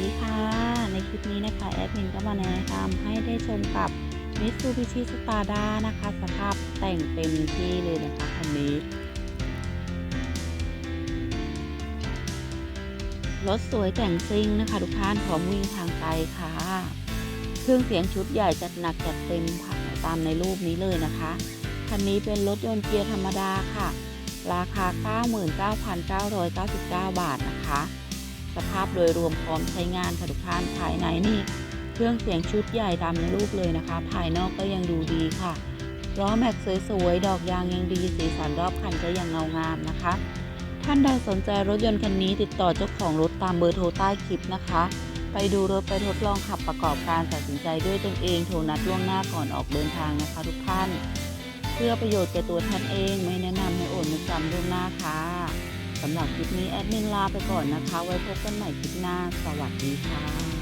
ดีค่ะ ในคลิปนี้นะคะ แอดมินก็มาแนะนำให้ได้ชมกับ Mitsubishi Stada นะคะ สภาพแต่งเต็มที่เลยนะคะคันนี้ รถสวยแต่งซิ่งนะคะ ทุกท่านพร้อมวิ่งทางไกลค่ะ เครื่องเสียงชุดใหญ่จัดหนักจัดเต็มค่ะตามในรูปนี้เลยนะคะ คันนี้เป็นรถยนต์เกียร์ธรรมดาค่ะ ราคา 99,999 บาทนะคะาพโดยรวมพร้อมใช้งานค่ะทุกท่านภายในนี่เครื่องเสียงชุดใหญ่ดำในรูปเลยนะคะ ภายนอกก็ยังดูดีค่ะล้อแม็กสวยๆดอกยางยังดีสีสันรอบคันก็ยังเงางามนะคะ ท่านใดสนใจรถยนต์คันนี้ติดต่อเจ้าของรถตามเบอร์โทรใต้คลิปนะคะ ไปดูรถไปทดลองขับประกอบการตัดสินใจด้วยตนเองโทรนัดล่วงหน้าก่อนออกเดินทางนะคะ ทุกท่าน เพื่อประโยชน์แก่ตัวท่านเองไม่แนะนำให้โอนมาจำล่วงหน้าค่ะ สำหรับคลิปนี้แอดมินลาไปก่อนนะคะ ไว้พบกันใหม่คลิปหน้า สวัสดีค่ะ